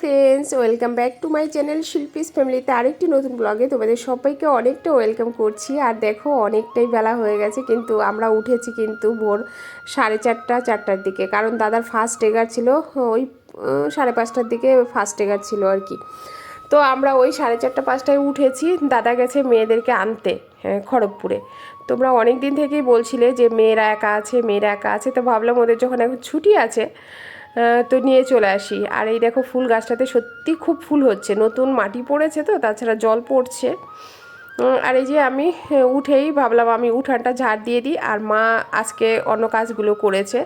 Friends welcome back to my channel Shilpi's ফ্যামিলিতে আরেকটি নতুন ব্লগে তোমাদের সবাইকে অনেকটা ওয়েলকাম করছি। আর দেখো অনেকটাই বেলা হয়ে গেছে কিন্তু আমরা উঠেছি কিন্তু ভোর সাড়ে চারটা চারটার দিকে। কারণ দাদার ফার্স্ট এগার ছিল ওই সাড়ে পাঁচটার দিকে ফার্স্ট এগার ছিল আর কি। তো আমরা ওই সাড়ে চারটা পাঁচটায় উঠেছি দাদা গেছে মেয়েদেরকে আনতে হ্যাঁ, খড়গপুরে। তোমরা অনেক দিন থেকেই বলছিলে যে মেয়েরা একা আছে মেয়েরা একা আছে তো ভাবলাম ওদের যখন এখন ছুটি আছে তো নিয়ে চলে আসি। আর এই দেখো ফুল গাছটাতে সত্যি খুব ফুল হচ্ছে। নতুন মাটি পড়েছে তো, তাছাড়া জল পড়ছে। আর এই যে আমি উঠেই ভাবলাম আমি উঠানটা ঝাড় দিয়ে দিই, আর মা আজকে অন্য কাজগুলো করেছে।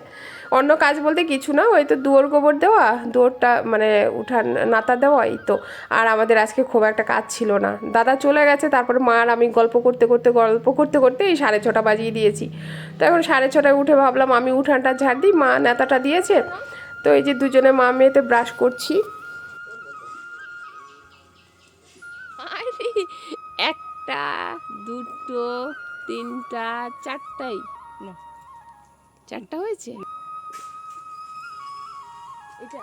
অন্য কাজ বলতে কিছু না, ওই তো দুয়োর গোবর দেওয়া, দুয়োরটা মানে উঠান, নাতা দেওয়া এই তো। আর আমাদের আজকে খুব একটা কাজ ছিল না। দাদা চলে গেছে, তারপরে মা আর আমি গল্প করতে করতে, গল্প করতে করতে এই সাড়ে ছটা বাজিয়ে দিয়েছি। তো এখন সাড়ে ছটায় উঠে ভাবলাম আমি উঠানটা ঝাড় দিই, মা নেতাটা দিয়েছে। তো এই যে দুজনে মা মেয়েতে ব্রাশ করছি। আরে একটা দুটো তিনটা চারটাই। না। চারটা হয়েছে? এটা?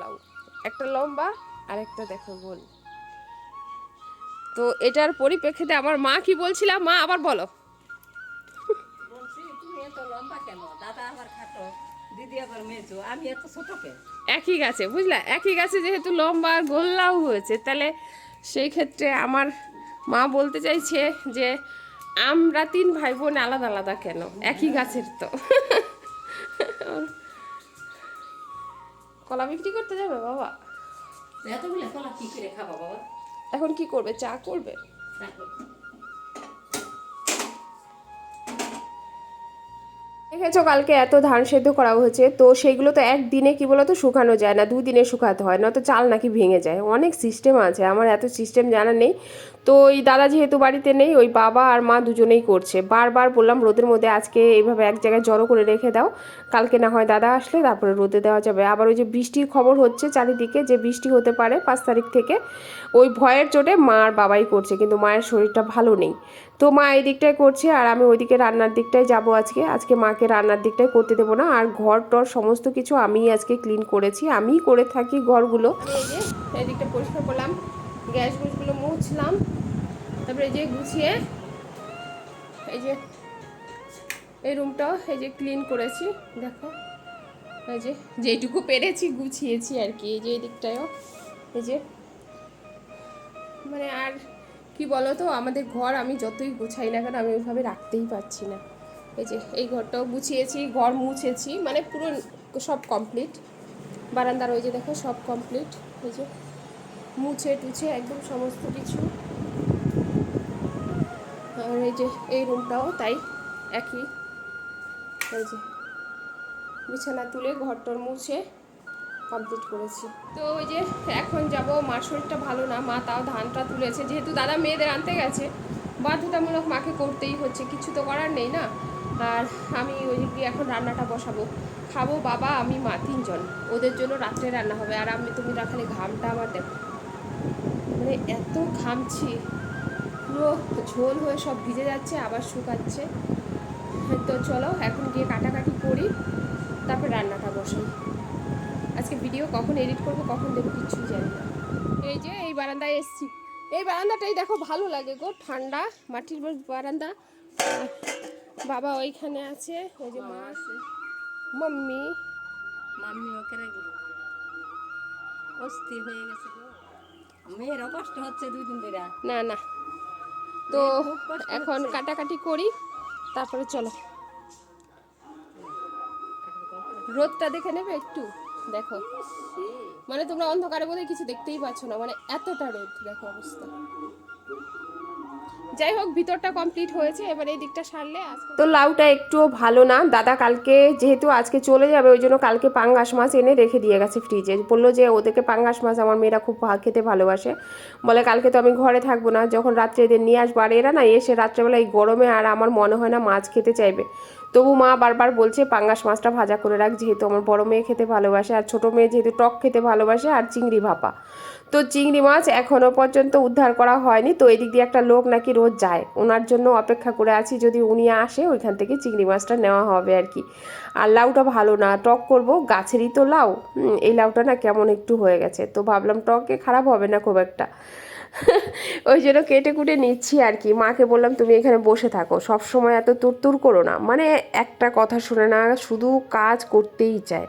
লাউ একটা লম্বা আর একটা দেখো গোল। তো এটার পরিপ্রেক্ষিতে আমার মা কি বলছিলাম মা আবার বলো। মেজো আমি এত ছোট একই গাছে বুঝলা? একই গাছে যেহেতু লম্বা আর গোল হয়েছে তাহলে সেই ক্ষেত্রে আমার মা বলতে চাইছে যে আমরা তিন ভাই বোন আলাদা আলাদা কেন? একই গাছের তো। কলা বিক্রি করতে যাবে বাবা? এতগুলো কলা কি করে খাব বাবা? এখন কি করবে? চা করবে। দেখেছ, কালকে এত ধান সেদ্ধ করা হয়েছে, তো সেইগুলো তো একদিনে কি বলতো শুকানো যায় না, দুদিনে শুকাতে হয় না তো চাল নাকি ভেঙে যায়। অনেক সিস্টেম আছে, আমার এত সিস্টেম জানা নেই। তো ওই দাদা যেহেতু বাড়িতে নেই, ওই বাবা আর মা দুজনেই করছে। বারবার বললাম, রোদের মধ্যে আজকে এইভাবে এক জায়গায় জড়ো করে রেখে দাও, কালকে না হয় দাদা আসলে তারপরে রোদে দেওয়া যাবে। আবার ওই যে বৃষ্টির খবর হচ্ছে চারিদিকে, যে বৃষ্টি হতে পারে পাঁচ তারিখ থেকে, ওই ভয়ের চোটে মা আর বাবাই করছে, কিন্তু মায়ের শরীরটা ভালো নেই। তো মা এই দিকটায় করছে আর আমি ওইদিকে রান্নার দিকটায় যাব আজকে। আজকে মাকে রান্নার দিকটায় করতে দেবো না। আর ঘর টর সমস্ত কিছু আমিই আজকে ক্লিন করেছি। আমিই করে থাকি ঘরগুলো। এই পরিষ্কার করলাম। গ্যাস গুছগুলো মুছলাম। তারপরে যে গুছিয়ে এই যে এই রুমটাও এই যে ক্লিন করেছি। দেখো, এই যে যেটুকু পেরেছি গুছিয়েছি আর কি। এই যে এই দিকটায়ও। এই যে মানে আর কি বলো তো আমাদের ঘর আমি যতই গুছাই না কেন আমি ওইভাবে রাখতেই পারছি না। এই যে, এই ঘরটাও গুছিয়েছি, ঘর মুছেছি মানে পুরো সব কমপ্লিট বারান্দার ওই যে দেখো, সব কমপ্লিট এই যে, মুছে টুছে একদম সমস্ত কিছু। আর এই যে, এই রুমটাও তাই একই। এই যে, বিছানা তুলে ঘরটর মুছে কমপ্লিট করেছি। তো ওই যে এখন যাব, মার শরীরটা ভালো না, মা তাও ধানটা তুলেছে। যেহেতু দাদা মেয়েদের আনতে গেছে, বাধ্যতামূলক মাকে করতেই হচ্ছে, কিছু তো করার নেই না? আর আমি ওই এখন রান্নাটা বসাবো। খাব বাবা, আমি মা তিনজন। ওদের জন্য রাত্রে রান্না হবে। আর আমি তুমি রাখালে ঘামটা আমার দেখো মানে এত ঘামছি। পুরো ঝোল হয়ে সব ভিজে যাচ্ছে, আবার শুকাচ্ছে। তো চলো, এখন গিয়ে কাটাকাটি করি, তারপর রান্নাটা বসাই আজকে ভিডিও কখন এডিট করব কখন দেবো কিচ্ছুই জানি না। এই যে এই বারান্দায় এসছি। এই বারান্দাটাই দেখো ভালো লাগে গো ঠান্ডা মাটির বারান্দা। বাবা ওইখানে আছে ওই যে মা আছে। মাম্মি। মাম্মি ওকে অস্থির হয়ে গেছে গো। মেয়েরও কষ্ট হচ্ছে দুই দিন ধরে। না না। তো এখন কাটাকাটি করি তারপরে চলো। রোদটা দেখে নেবে একটু? দেখো। মানে তোমরা অন্ধকারে বোধহয় কিছু দেখতেই পাচ্ছ না। মানে এতটা রোদ দেখো অবস্থা। যাই হোক, ভিতরটা কমপ্লিট হয়েছে, এবার এই দিকটা সারলে তো লাউটা একটুও ভালো না। দাদা কালকে যেহেতু আজকে চলে যাবে, ওই জন্য কালকে পাঙ্গাস মাছ এনে রেখে দিয়ে গেছে ফ্রিজে বলল যে, ওদেরকে পাঙ্গাস মাছ আমার মেয়েরা খুব খেতে ভালোবাসে। বলে, কালকে তো আমি ঘরে থাকব না। যখন রাত্রে এদের নিয়ে আসব, আর এরা না এসে রাত্রেবেলা এই গরমে, আর আমার মনে হয় না মাছ খেতে চাইবে। তবু মা বারবার বলছে, পাঙ্গাস মাছটা ভাজা করে রাখ, যেহেতু আমার বড় মেয়ে খেতে ভালোবাসে, আর ছোট মেয়ে যেহেতু টক খেতে ভালোবাসে, আর চিংড়ি ভাপা। তো চিংড়ি মাছ এখনও পর্যন্ত উদ্ধার করা হয়নি। তো এদিক দিয়ে একটা লোক নাকি রোজ যায়। ওনার জন্য অপেক্ষা করে আছি। যদি উনি আসে, ওইখান থেকে চিংড়ি মাছটা নেওয়া হবে আর কি। আর লাউটা ভালো না। টক করব। গাছেরই তো লাউ। এই লাউটা না কেমন একটু হয়ে গেছে। তো ভাবলাম টকে খারাপ হবে না খুব একটা। ওই জন্য কেটে কুটে নিচ্ছি আর কি। মাকে বললাম, তুমি এখানে বসে থাকো। সব সময় এত তুরতুর করো না। মানে একটা কথা শুনে না, শুধু কাজ করতেই চায়।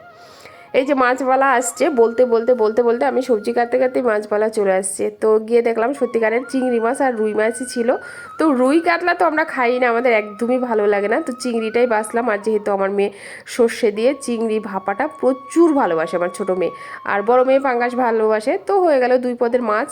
এই যে মাছবালা আসছে, বলতে বলতে বলতে বলতে আমি সবজি কাটতে কাটতে মাছবালা চলে আসছে। তো গিয়ে দেখলাম সত্যিকারের চিংড়ি মাছ আর রুই মাছই ছিল। তো রুই কাতলা তো আমরা খাই না, আমাদের একদমই ভালো লাগে না। তো চিংড়িটাই বাসলাম আর যেহেতু আমার মেয়ে সর্ষে দিয়ে চিংড়ি ভাপাটা প্রচুর ভালোবাসে আমার ছোট মেয়ে। আর বড় মেয়ে পাঙ্গাস ভালোবাসে। তো হয়ে গেল দুই পদের মাছ।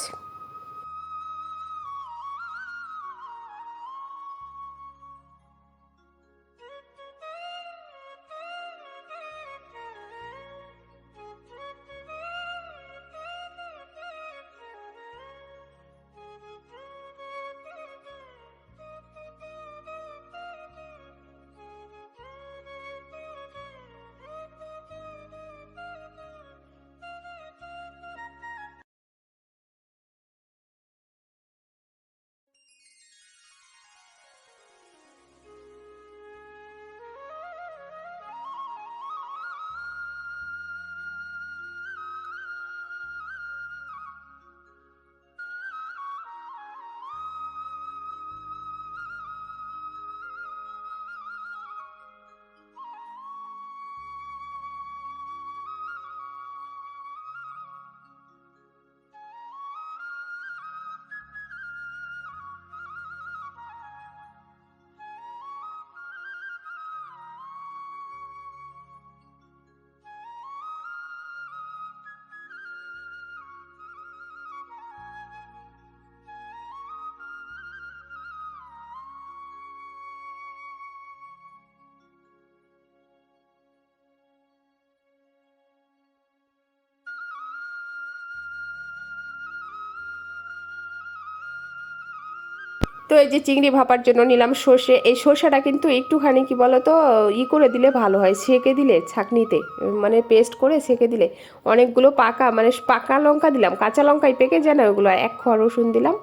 তো এই যে চিংড়ি ভাপার জন্য নিলাম সর্ষে। এই সর্ষেটা কিন্তু একটুখানি কি বলো তো ই করে দিলে ভালো হয় সেঁকে দিলে, ছাঁকনিতে মানে পেস্ট করে সেঁকে দিলে। অনেকগুলো পাকা মানে পাকা লঙ্কা দিলাম, কাঁচা লঙ্কায় পেকে যায় না ওগুলো এক খড় রসুন দিলাম।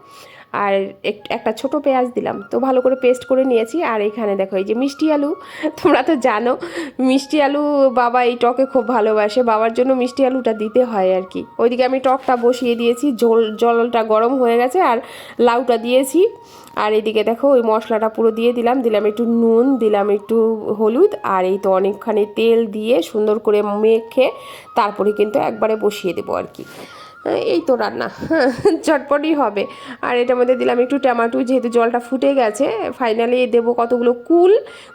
আর এক- একটা ছোট পেঁয়াজ দিলাম। তো ভালো করে পেস্ট করে নিয়েছি। আর এখানে দেখো, এই যে মিষ্টি আলু, তোমরা তো জানো, মিষ্টি আলু বাবা এই টকে খুব ভালোবাসে। বাবার জন্য মিষ্টি আলুটা দিতে হয় আর কি। ওইদিকে আমি টকটা বসিয়ে দিয়েছি জল জলটা গরম হয়ে গেছে আর লাউটা দিয়েছি। আর এদিকে দেখো, ওই মশলাটা পুরো দিয়ে দিলাম। দিলাম একটু নুন, দিলাম একটু হলুদ আর এই তো অনেকখানি তেল দিয়ে সুন্দর করে মেখে তারপরে কিন্তু একবারে বসিয়ে দেবো আর কি। এই তো রান্না, চটপটই হবে। আর এটার মধ্যে দিলাম একটু টমেটো, যেহেতু জলটা ফুটে গেছে ফাইনালি দেবো কতগুলো কুল।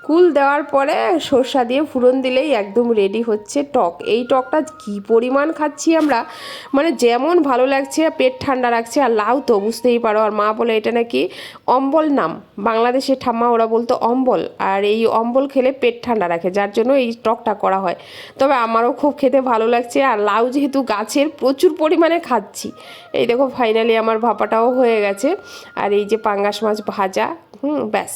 কুল দেওয়ার পরে সর্ষা দিয়ে ফুরন দিলেই একদম রেডি হচ্ছে টক। এই টকটা কি পরিমাণ খাচ্ছি আমরা? মানে যেমন ভালো লাগছে, পেট ঠান্ডা রাখছে আর লাউ তো বুঝতেই পারো, আর মা বলে এটা নাকি অম্বল নাম। বাংলাদেশের ঠাম্মা ওরা বলতো অম্বল, আর এই অম্বল খেলে পেট ঠান্ডা রাখে, যার জন্য এই টকটা করা হয়। তবে আমারও খুব খেতে ভালো লাগছে, আর লাউ যেহেতু গাছের প্রচুর পরিমাণে খাচ্ছি। এই দেখো ফাইনালি আমার ভাপাটাও হয়ে গেছে। আর এই যে পাঙ্গাস মাছ ভাজা হুম ব্যাস।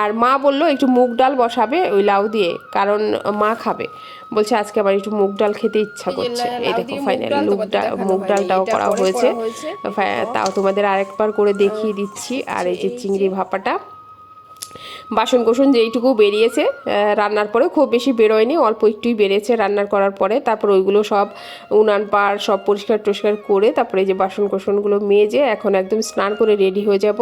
আর মা বলল একটু মুগ ডাল বসাবে ওই লাউ দিয়ে কারণ মা খাবে। বলছে আজকে আবার একটু মুগ ডাল খেতে ইচ্ছা করছে। এই দেখো ফাইনালি মুগ ডাল মুগ ডালটাও করা হয়েছে। তাও তোমাদের আরেকবার করে দেখিয়ে দিচ্ছি। আর এই যে চিংড়ি ভাপাটা বাসন কোসন যেইটুকু বেরিয়েছে রান্নার পরে খুব বেশি বেরোয়নি, অল্প একটুই বেরিয়েছে রান্নার করার পরে। তারপর ওইগুলো সব উনান পাড় সব পরিষ্কার টরিষ্কার করে তারপরে যে বাসন কোসনগুলো মেজে এখন একদম স্নান করে রেডি হয়ে যাব।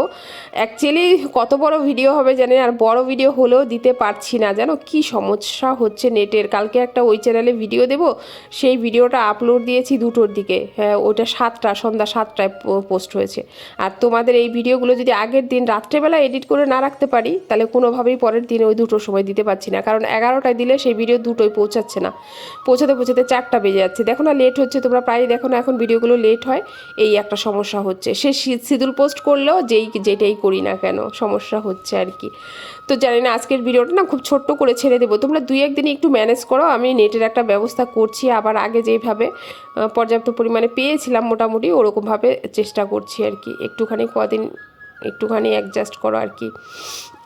অ্যাকচুয়ালি কত বড় ভিডিও হবে জানেন, আর বড় ভিডিও হলেও দিতে পারছি না। জানো কি সমস্যা হচ্ছে নেটের? কালকে একটা ওই চ্যানেলে ভিডিও দেব, সেই ভিডিওটা আপলোড দিয়েছি দুটোর দিকে। হ্যাঁ ওটা সাতটা, সন্ধ্যা সাতটায় পোস্ট হয়েছে। আর তোমাদের এই ভিডিওগুলো যদি আগের দিন রাত্রেবেলা এডিট করে না রাখতে পারি, তাহলে কোনোভাবেই পরের দিনে ওই দুটোর সময় দিতে পারছি না। কারণ এগারোটায় দিলে সেই ভিডিও দুটোই পৌঁছাচ্ছে না। পৌঁছাতে পৌঁছাতে চারটা বেজে যাচ্ছে। দেখো না লেট হচ্ছে। তোমরা প্রায়ই দেখো না এখন ভিডিওগুলো লেট হয়। এই একটা সমস্যা হচ্ছে। সে শিডিউল পোস্ট করলেও যেই যেটাই করি না কেন সমস্যা হচ্ছে আর কি। তো জানি না আজকের ভিডিওটা না খুব ছোট্ট করে ছেড়ে দেবো। তোমরা দুই একদিন একটু ম্যানেজ করো। আমি নেটের একটা ব্যবস্থা করছি। আবার আগে যেইভাবে আহ, পর্যাপ্ত পরিমাণে পেয়েছিলাম মোটামুটি ওরকমভাবে চেষ্টা করছি আর কি। একটুখানি কদিন একটুখানি অ্যাডজাস্ট করো আর কি।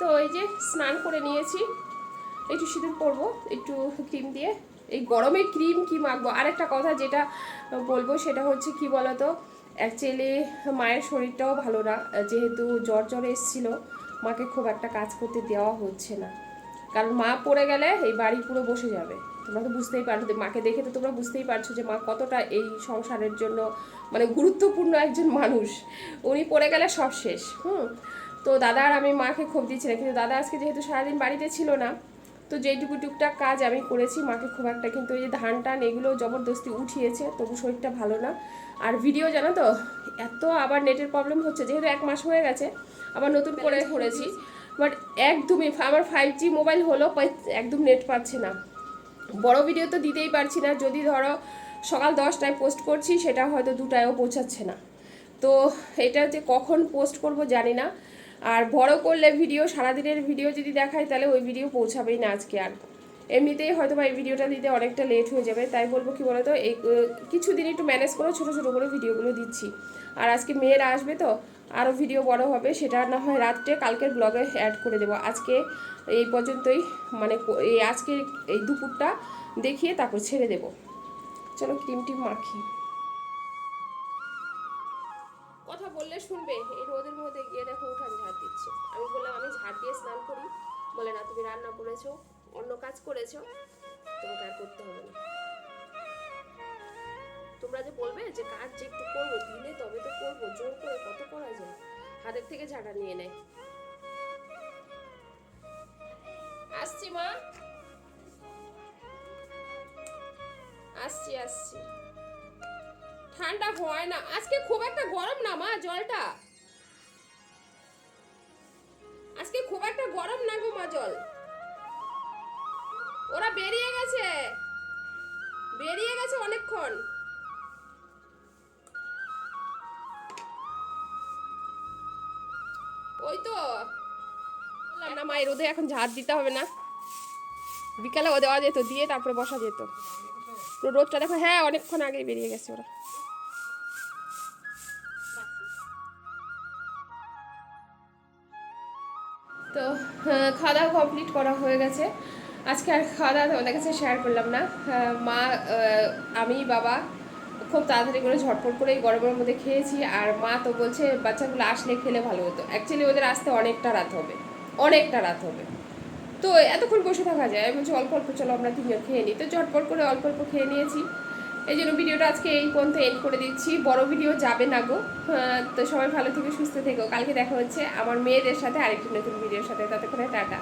তো এই যে স্নান করে নিয়েছি। একটু সিঁদুর পরবো, একটু ক্রিম দিয়ে। এই গরমে ক্রিম কি মাখবো? আরেকটা কথা যেটা বলব সেটা হচ্ছে কি বলতো অ্যাকচুয়ালি মায়ের শরীরটাও ভালো না। যেহেতু জ্বর জ্বর এসেছিল, মাকে খুব একটা কাজ করতে দেওয়া হচ্ছে না। কারণ মা পড়ে গেলে এই বাড়ি পুরো বসে যাবে। তোমরা তো বুঝতেই পারছ মাকে দেখে তো তোমরা বুঝতেই পারছ যে মা কতটা এই সংসারের জন্য মানে গুরুত্বপূর্ণ একজন মানুষ। উনি পড়ে গেলে সব শেষ, হুম? তো দাদা আর আমি মাকে ক্ষোভ দিচ্ছিলাম কিন্তু দাদা আজকে যেহেতু সারাদিন বাড়িতে ছিল না তো যেইটুকু টুকটাক কাজ আমি করেছি মাকে খুব একটা কিন্তু এই যে ধান টান এগুলো জবরদস্তি উঠিয়েছে তবু শরীরটা ভালো না। আর ভিডিও জানো তো এত আবার নেটের প্রবলেম হচ্ছে যেহেতু এক মাস হয়ে গেছে আবার নতুন করে করেছি বাট একদমই আমার ফাইভ জি মোবাইল হলো একদম নেট পাচ্ছে না। বড় ভিডিও তো দিতেই পারছি না যদি ধরো সকাল দশটায় পোস্ট করছি সেটা হয়তো দুটায়ও পৌঁছাচ্ছে না। তো এটা যে কখন পোস্ট করব জানি না আর বড় করলে ভিডিও, সারাদিনের ভিডিও যদি দেখায় তাহলে ওই ভিডিও পৌঁছাবেই না আজকে আর। এমনিতেই হয়তো বা এই ভিডিওটা দিতে অনেকটা লেট হয়ে যাবে, তাই বলব কি বলতো, এই কিছুদিন একটু ম্যানেজ করে ছোটো ছোটো করে ভিডিওগুলো দিচ্ছি। আর আজকে মেয়েরা আসবে তো আরও ভিডিও বড় হবে, সেটা না হয় রাত্রে কালকের ব্লগে অ্যাড করে দেবো। আজকে এই পর্যন্তই মানে এই আজকে এই দুপুরটা দেখিয়ে তারপর ছেড়ে দেবো। চলো, ক্রিম টিম মাখি। কথা শুনবে? এই রোদের মধ্যে গিয়ে দেখো উঠান ঝাড় দিচ্ছে। আমি বললাম, আমি ঝাড় দিয়ে স্নান করি। বলে, না, তুমি রান্না করেছ, অন্য কাজ করেছ, তোমাকে আর করতে হবে না। তোমরা যে বলবে যে কাজ যে একটু করব দিলে তবে তো করব, জোর করে কত করা যায়? হাতের থেকে ঝাড়া নিয়ে নেয়। আসছি মা। আসছি আসছি। ঠান্ডা হয় না। আজকে খুব একটা গরম না মা জলটা। আজকে খুব একটা গরম না গো মা জল। ওরা বেরিয়ে গেছে। বেরিয়ে গেছে অনেকক্ষণ। ওই তো। না মা, এই রোদে এখন ঝাড় দিতে হবে না। বিকালে ও দেওয়া যেত, দিয়ে তারপরে বসা যেত। রোদটা দেখো হ্যাঁ অনেকক্ষণ আগেই বেরিয়ে গেছে ওরা। তো খাওয়া দাওয়া কমপ্লিট করা হয়ে গেছে। আজকে আর খাওয়া দাওয়া তোমাদের কাছে শেয়ার করলাম না। মা আমি, বাবা খুব তাড়াতাড়ি করে ঝটপট করে এই গরমের মধ্যে খেয়েছি। আর মা তো বলছে বাচ্চাগুলো আসলে খেলে ভালো হতো। অ্যাকচুয়ালি ওদের আসতে অনেকটা রাত হবে। অনেকটা রাত হবে। তো এতক্ষণ বসে থাকা যায়। বলছি, অল্প অল্প চলো, আমরা তিনজন খেয়ে নিই। তো ঝটপট করে অল্প অল্প খেয়ে নিয়েছি। এই জন্য ভিডিওটা আজকে এই পর্যন্ত এড করে দিচ্ছি। বড় ভিডিও যাবে না গো। আহ, তো সবাই ভালো থেকে সুস্থ থেকো। কালকে দেখা হচ্ছে আমার মেয়েদের সাথে আরেকটি নতুন ভিডিওর সাথে। ততক্ষণে টাটা।